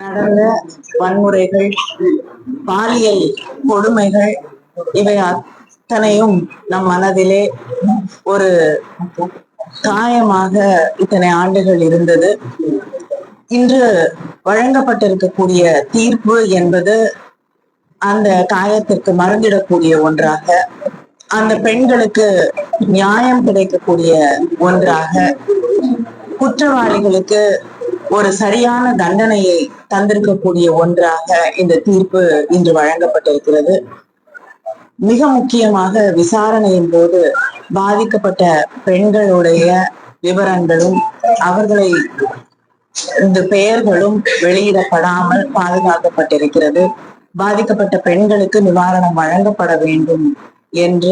நடந்த வன்முறைகள் பாலியல் கொடுமைகள் இவை அத்தனையும் நம் மனதிலே ஒரு காயமாக இத்தனை ஆண்டுகள் இருந்தது. இன்று வழங்கப்பட்டிருக்கக்கூடிய தீர்ப்பு என்பது அந்த காயத்திற்கு மருந்திடக்கூடிய ஒன்றாக அந்த பெண்களுக்கு நியாயம் கிடைக்கக்கூடிய ஒன்றாக குற்றவாளிகளுக்கு ஒரு சரியான தண்டனையை தந்திருக்கக்கூடிய ஒன்றாக இந்த தீர்ப்பு இன்று வழங்கப்பட்டிருக்கிறது. மிக முக்கியமாக விசாரணையின் போது பாதிக்கப்பட்ட பெண்களுடைய விவரங்களும் அவர்களை இந்த பெயர்களும் வெளியிடப்படாமல் பாதுகாக்கப்பட்டிருக்கிறது. பாதிக்கப்பட்ட பெண்களுக்கு நிவாரணம் வழங்கப்பட வேண்டும் என்ற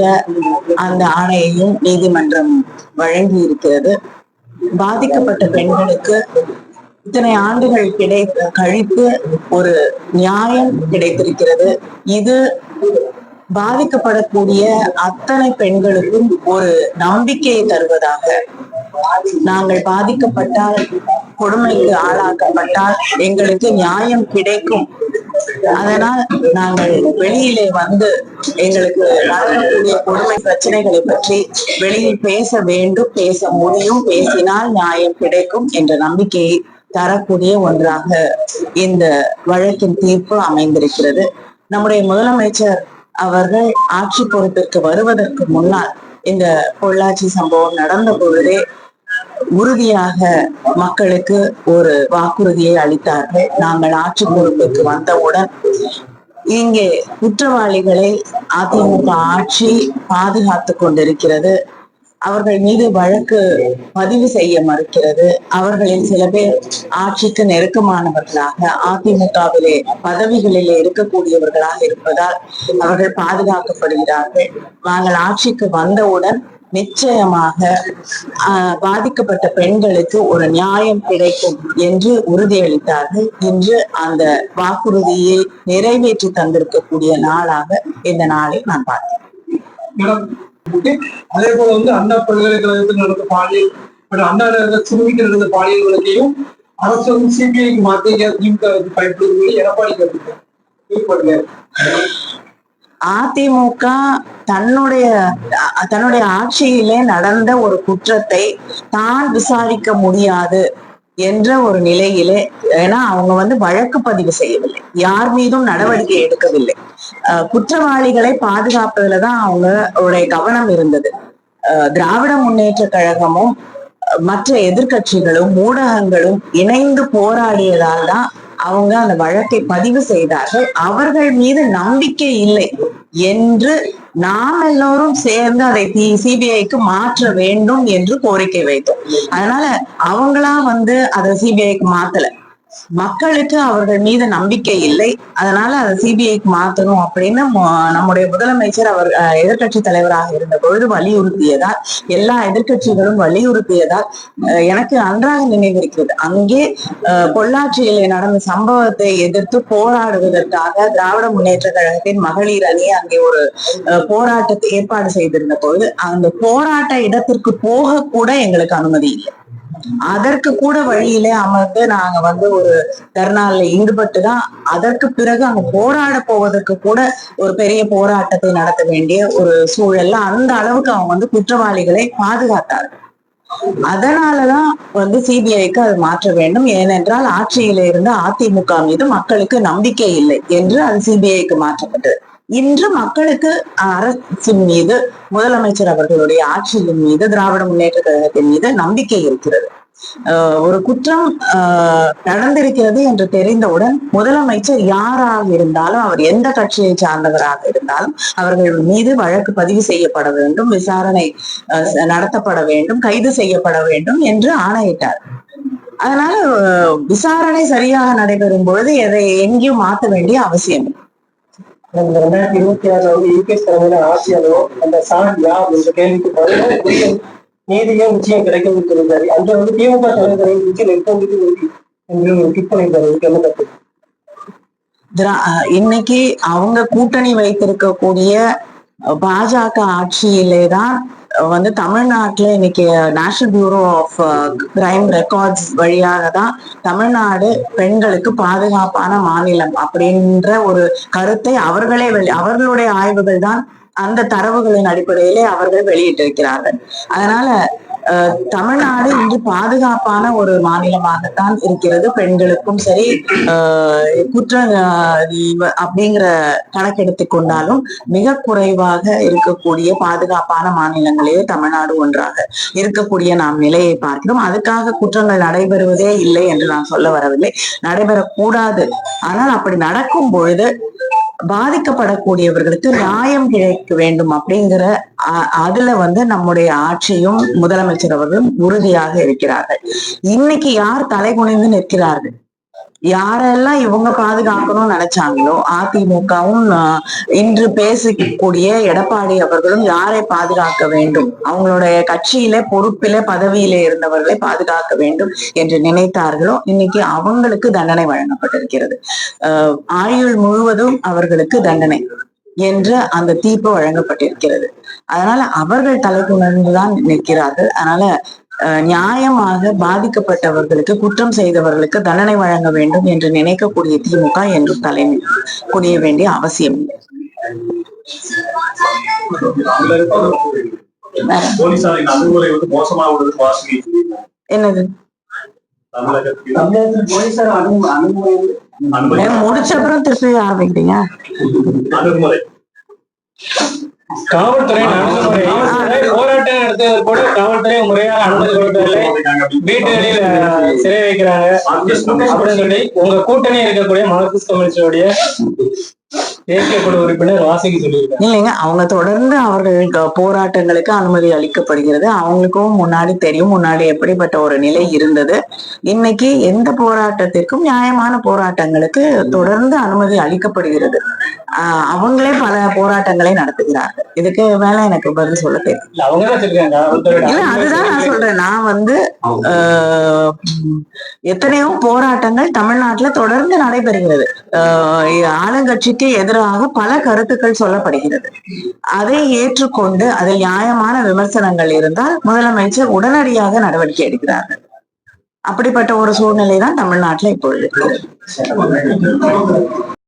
அந்த ஆணையையும் நீதிமன்றம் வழங்கி இருக்கிறது பாதிக்கப்பட்ட பெண்களுக்கு இத்தனை ஆண்டுகள் கிடை கழித்து ஒரு நியாயம் கிடைத்திருக்கிறது. இது பாதிக்கப்படக்கூடிய அத்தனை பெண்களுக்கும் ஒரு நம்பிக்கையை தருவதாக. நாங்கள் பாதிக்கப்பட்டால் கொடுமைக்கு ஆளாக்கப்பட்டால் எங்களுக்கு நியாயம் கிடைக்கும். அதனால் நாங்கள் வெளியிலே வந்து எங்களுக்கு நடக்கக்கூடிய கொடுமை பிரச்சனைகளை பற்றி வெளியில் பேச வேண்டும் பேச முடியும் பேசினால் நியாயம் கிடைக்கும் என்ற நம்பிக்கையை தரக்கூடிய ஒன்றாக இந்த வழக்கின் தீர்ப்பு அமைந்திருக்கிறது. நம்முடைய முதலமைச்சர் அவர்கள் ஆட்சி பொறுப்பிற்கு வருவதற்கு முன்னால் இந்த பொள்ளாச்சி சம்பவம் நடந்த பொழுதே உறுதியாக மக்களுக்கு ஒரு வாக்குறுதியை அளித்தார்கள். நாங்கள் ஆட்சி பொறுப்புக்கு வந்தவுடன் இங்கே குற்றவாளிகளை அதிமுக ஆட்சி பாதுகாத்து கொண்டிருக்கிறது. அவர்கள் மீது வழக்கு பதிவு செய்ய மறுக்கிறது. அவர்களில் சில பேர் ஆட்சிக்கு நெருக்கமானவர்களாக அதிமுகவிலே பதவிகளிலே இருக்கக்கூடியவர்களாக இருப்பதால் அவர்கள் பாதுகாக்கப்படுகிறார்கள். நாங்கள் ஆட்சிக்கு வந்தவுடன் நிச்சயமாக பாதிக்கப்பட்ட பெண்களுக்கு ஒரு நியாயம் கிடைக்கும் என்று உறுதியளித்தார்கள். இன்று அந்த வாக்குறுதியை நிறைவேற்றி தந்திருக்கக்கூடிய நாளாக இந்த நாளை நான் பார்த்தேன் அதே போல வந்து அண்ணா பல்கலைக்கழகத்தில் நடந்த பாலியல் மற்றும் அண்ணா நகர சிறுமிக்கு நடந்த பாலியல் வழக்கையும் அரசு வந்து சிபிஐக்கு மாற்றி திமுக பயன்படுத்தி எடப்பாடி கேட்டுருக்காரு. அதிமுக தன்னுடைய தன்னுடைய ஆட்சியிலே நடந்த ஒரு குற்றத்தை தான் விசாரிக்க முடியாது. என்ற ஒரு நிலையிலே ஏன்னா அவங்க வந்து வழக்கு பதிவு செய்யவில்லை. யார் மீதும் நடவடிக்கை எடுக்கவில்லை. குற்றவாளிகளை பாதுகாப்பதுல தான் அவங்களுடைய கவனம் இருந்தது. திராவிட முன்னேற்ற கழகமும் மற்ற எதிர்க்கட்சிகளும் ஊடகங்களும் இணைந்து போராடியதால் தான் அவங்க அந்த வழக்கை பதிவு செய்தார்கள். அவர்கள் மீது நம்பிக்கை இல்லை என்று நாம் எல்லோரும் சேர்ந்து அதை சிபிஐக்கு மாற்ற வேண்டும் என்று கோரிக்கை வைத்தோம். அதனால அவங்களா வந்து அதை சிபிஐக்கு மாத்தல. மக்களுக்கு அவர்கள் மீது நம்பிக்கை இல்லை. அதனால அதை சிபிஐக்கு மாத்தணும் அப்படின்னு நம்முடைய முதலமைச்சர் அவர் எதிர்கட்சி தலைவராக இருந்த பொழுது வலியுறுத்தியதால் எல்லா எதிர்க்கட்சிகளும் வலியுறுத்தியதால் எனக்கு நன்றாக நினைவிருக்கிறது. அங்கே அஹ், பொள்ளாச்சியிலே நடந்த சம்பவத்தை எதிர்த்து போராடுவதற்காக திராவிட முன்னேற்ற கழகத்தின் மகளிர் அணி அங்கே ஒரு அஹ், போராட்டத்தை ஏற்பாடு செய்திருந்த பொழுது அந்த போராட்ட இடத்திற்கு போக கூட எங்களுக்கு அனுமதி இல்லை. அதற்கு கூட வழியிலே அமர்ந்து நாங்க வந்து ஒரு தர்ணால ஈடுபட்டு தான் அதற்கு பிறகு அங்க போராட போவதற்கு கூட ஒரு பெரிய போராட்டத்தை நடத்த வேண்டிய ஒரு சூழல்ல அந்த அளவுக்கு அவங்க வந்து குற்றவாளிகளை பாதுகாத்தார்கள். அதனாலதான் வந்து சிபிஐக்கு அது மாற்ற வேண்டும். ஏனென்றால் ஆட்சியில இருந்த அதிமுக மீது மக்களுக்கு நம்பிக்கை இல்லை என்று அது சிபிஐக்கு மாற்றப்பட்டது. இன்று மக்களுக்கு அரசின் மீது முதலமைச்சர் அவர்களுடைய ஆட்சியின் மீது திராவிட முன்னேற்ற கழகத்தின் மீது நம்பிக்கை இருக்கிறது ஒரு குற்றம் நடந்திருக்கிறது என்று தெரிந்தவுடன் முதலமைச்சர் யாராக இருந்தாலும் அவர் எந்த கட்சியை சார்ந்தவராக இருந்தாலும் அவர்கள் மீது வழக்கு பதிவு செய்யப்பட வேண்டும் விசாரணை நடத்தப்பட வேண்டும் கைது செய்யப்பட வேண்டும் என்று ஆணையிட்டார் அதனால விசாரணை சரியாக நடைபெறும் பொழுது எதை எங்கேயும் மாற்ற வேண்டிய அவசியம் இல்லை. இந்த ரெண்டாயிரத்தி இருபத்தி ஆறுல வந்து யூபிஎஸ் தலைமையில ஆசியாலோ அந்த சார் யார் என்ற கேள்விக்கு பதிலாக உரிய நீதியும் நிச்சயம் கிடைக்கும் சொல்லியிருந்தாரு அங்க வந்து திமுக தலைவரை நிச்சயம் நிற்க என்று கிளிக் பண்ணியிருந்தாரு தருவதற்கு என்ன கருத்து இன்னைக்கு அவங்க கூட்டணி வைத்திருக்கக்கூடிய பாஜக ஆட்சியிலே தான் வந்து தமிழ்நாட்டுல இன்னைக்கு national bureau of crime records வழியாக தான் தமிழ்நாடு பெண்களுக்கு பாதுகாப்பான மாநிலம் அப்படின்ற ஒரு கருத்தை அவர்களே வெளி அவர்களுடைய ஆய்வுகள் தான் அந்த தரவுகளின் அடிப்படையிலே அவர்கள் வெளியிட்டிருக்கிறார்கள். அதனால தமிழ்நாடு இன்று பாதுகாப்பான ஒரு மாநிலமாகத்தான் இருக்கிறது. பெண்களுக்கும் சரி குற்ற அப்படிங்கிற கணக்கெடுத்து கொண்டாலும் மிக குறைவாக இருக்கக்கூடிய பாதுகாப்பான மாநிலங்களே தமிழ்நாடு ஒன்றாக இருக்கக்கூடிய நாம் நிலையை பார்க்கிறோம். அதுக்காக குற்றங்கள் நடைபெறுவதே இல்லை என்று நான் சொல்ல வரவில்லை. நடைபெறக்கூடாது. ஆனால் அப்படி நடக்கும் பொழுது பாதிக்கப்படக்கூடியவர்களுக்கு நியாயம் கிடைக்க வேண்டும் அப்படிங்கிற அதுல வந்து நம்முடைய ஆட்சியும் முதலமைச்சர் அவர்களும் உறுதியாக இருக்கிறார்கள். இன்னைக்கு யார் தலைகுனிந்து நிற்கிறார்கள்? யாரெல்லாம் இவங்க பாதுகாக்கணும்னு நினைச்சாங்களோ அதிமுகவும் ஆஹ், இன்று பேசக்கூடிய எடப்பாடி அவர்களும் யாரை பாதுகாக்க வேண்டும்? அவங்களுடைய கட்சியில பொறுப்பில பதவியில இருந்தவர்களை பாதுகாக்க வேண்டும் என்று நினைத்தார்களோ இன்னைக்கு அவங்களுக்கு தண்டனை வழங்கப்பட்டிருக்கிறது. ஆஹ், ஆயுள் முழுவதும் அவர்களுக்கு தண்டனை என்ற அந்த தீர்ப்பு வழங்கப்பட்டிருக்கிறது. அதனால அவர்கள் தலைக்குணர்ந்துதான் நிற்கிறார்கள். அதனால நியாயமாக பாதிக்கப்பட்டவர்களுக்கு குற்றம் செய்தவர்களுக்கு தண்டனை வழங்க வேண்டும் என்று நினைக்கக்கூடிய திமுக என்றும் தலைமை குனிய வேண்டிய அவசியம் என்னது? முடிச்ச அப்புறம் திருப்பி ஆரம்பிக்கிறீங்க காவல்துறை நடத்துவது கூட காவல்துறை முறையாக அனுமதி கொடுக்கவில்லை. வீட்டு வெளியில சிறை வைக்கிறாங்க. அப்படின்னு சொல்லி உங்க கூட்டணி இருக்கக்கூடிய மார்க்சிஸ்ட் கம்யூனிஸ்டுடைய தேசிய குழு உறுப்பினர் வாசிக்கு சொல்லியிருக்காங்க இல்லைங்க அவங்க தொடர்ந்து அவர்களுக்கு போராட்டங்களுக்கு அனுமதி அளிக்கப்படுகிறது. அவங்களுக்கும் முன்னாடி தெரியும் முன்னாடி எப்படிப்பட்ட ஒரு நிலை இருந்தது. இன்னைக்கு எந்த போராட்டத்திற்கும் நியாயமான போராட்டங்களுக்கு தொடர்ந்து அனுமதி அளிக்கப்படுகிறது. அவங்களே பல போராட்டங்களை நடத்துகிறார்கள். இதுக்கு மேல எனக்கு பதில் சொல்ல தெரியும். அதுதான் நான் சொல்றேன். நான் வந்து எத்தனையோ போராட்டங்கள் தமிழ்நாட்டுல தொடர்ந்து நடைபெறுகிறது. ஆளுங்கட்சிக்கு எதிராக பல கருத்துக்கள் சொல்லப்படுகிறது. அதை ஏற்றுக்கொண்டு அதில் நியாயமான விமர்சனங்கள் இருந்தால் முதலமைச்சர் உடனடியாக நடவடிக்கை எடுக்கிறார்கள். அப்படிப்பட்ட ஒரு சூழ்நிலை தான் தமிழ்நாட்டில் இப்பொழுது.